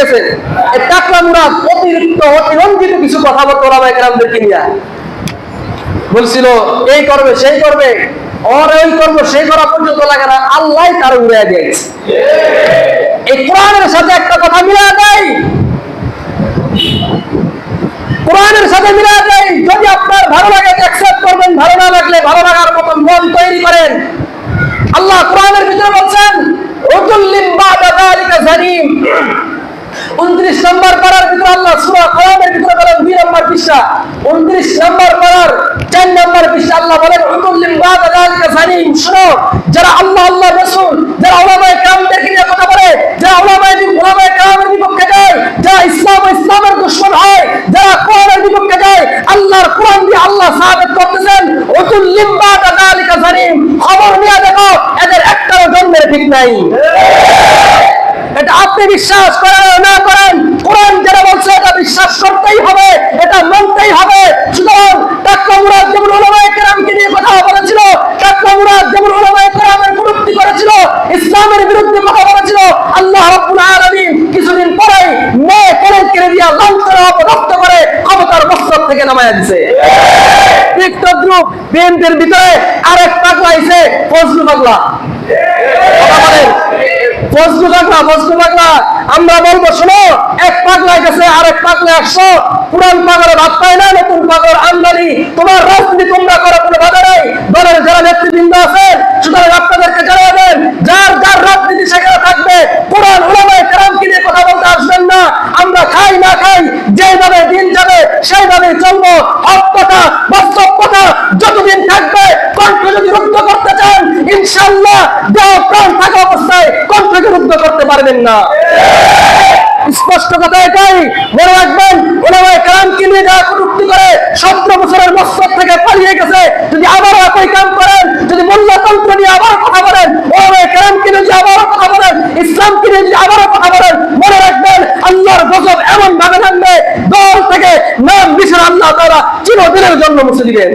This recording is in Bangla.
গেছে অতিরিক্ত অতিরঞ্জিত কিছু কথা বলতো ওলামায়ে নিয়ে। বলছিল, এই করবে, সেই করবে। ওর সেই করা পর্যন্ত লাগে না। আল্লাহ তার উড়ে দিয়েছে এই কোরআনের সাথে একটা কথা মিলা দেয় কোরআনের সাথে মিলা দেয় যদি আপনার ভালো লাগে অ্যাকসেপ্ট করবেন, ভালো না লাগলে, ভালো লাগার মতন মন তৈরি করেন। আল্লাহ কোরআনের ভিতরে বলছেন উতুল্লিম বাদা যালিকা 29 নম্বর পারার ভিতরে আল্লাহ সূরা কলামের ভিতরে বলেন 2 নম্বর পৃষ্ঠা। 29 নম্বর পারার 4 নম্বর পৃষ্ঠা আল্লাহ বলেন উতুল্লিম বাদা যালিকা জালিম শুনো, যারা আল্লাহ আল্লাহ রাসূল, যারা উলামায়ে কেরামদেরকে নিয়ে কথা বলে, যারা উলামায়ে দিন উলামায়ে কেরামের বিপক্ষে যায়, যারা ইসলাম ইসলামের দুশমন হয়, যারা কোরআনের বিপক্ষে যায়, আল্লাহর কোরআন দিয়ে আল্লাহ সাহাবেত করতেছেন উতুল্লিম বাদা যালিকা জালিম খবর নিয়ে দেখো, এদের একটাও জন্মের ঠিক নাই। আপনি বিশ্বাস করেন না করেন কোরআন যেটা বলছে এটা বিশ্বাস করতেই হবে এটা মানতেই হবে। সুতরাং টাক্কা মুরাদ যেমন ওলামায়ে কেরামকে নিয়ে কথা বলেছিল টাক্কা মুরাদ যেমন ওলামায়ে কেরামের বিরুদ্ধে করেছিল ইসলামের বিরুদ্ধে কথা বলেছিল আল্লাহ রাব্বুল আলামিন কিছুদিন পরেই মেয়ে কেড়ে কেড়ে দিয়া লাঞ্ছনা অপদস্থ করে ক্ষমতার থেকে নামায় দিছে। ঠিক তদ্রুপ বিএনপির ভিতরে আরেক পাগলা আইছে ফজলু পাগলা। ফজলু পাগলা ফজলু পাগলা আমরা বলব, শোনো, এক পাগলা গেছে আর এক পাগলা একশো পুরান পাগলের ভাত পায় না, নতুন পাগল আমদানি। তোমার রাজনীতি তোমরা করো, কোনো বাধা নাই। দলের যারা নেতৃবৃন্দ আছেন, সুতরাং আপনাদেরকে জানাবেন যার যার রাজনীতি সেখানে থাকবে, কোরআন ওলামায় কেরামকে নিয়ে কথা বলতে আসবেন না। আমরা খাই না খাই যেভাবে দিন যাবে সেইভাবে চলবো। হক কথা, বাস্তব কথা, যতদিন থাকবে, কণ্ঠ যদি রুদ্ধ করতে চান ইনশাল্লাহ দেহ প্রাণ থাকা অবস্থায় কণ্ঠকে রুদ্ধ করতে পারবেন না। স্পষ্ট কথা এটাই। মনে রাখবেন, ওলামায় কালামকে নিয়ে যারা কটুক্তি করে, সতেরো বছরের মস্তক থেকে পালিয়ে গেছে। যদি আবার একই কাম করেন, যদি মূল্যতন্ত্র নিয়ে আবার কথা বলেন, ওলামায় কালামকে নিয়ে যদি আবারও কথা বলেন ইসলামকে নিয়ে যদি আবারও কথা বলেন, মনে রাখবেন, আল্লাহর গজব এমন ভাবে নামবে দল থেকে নাম মিশন আল্লাহ তারা চিরদিনের জন্য মুছে দিবেন।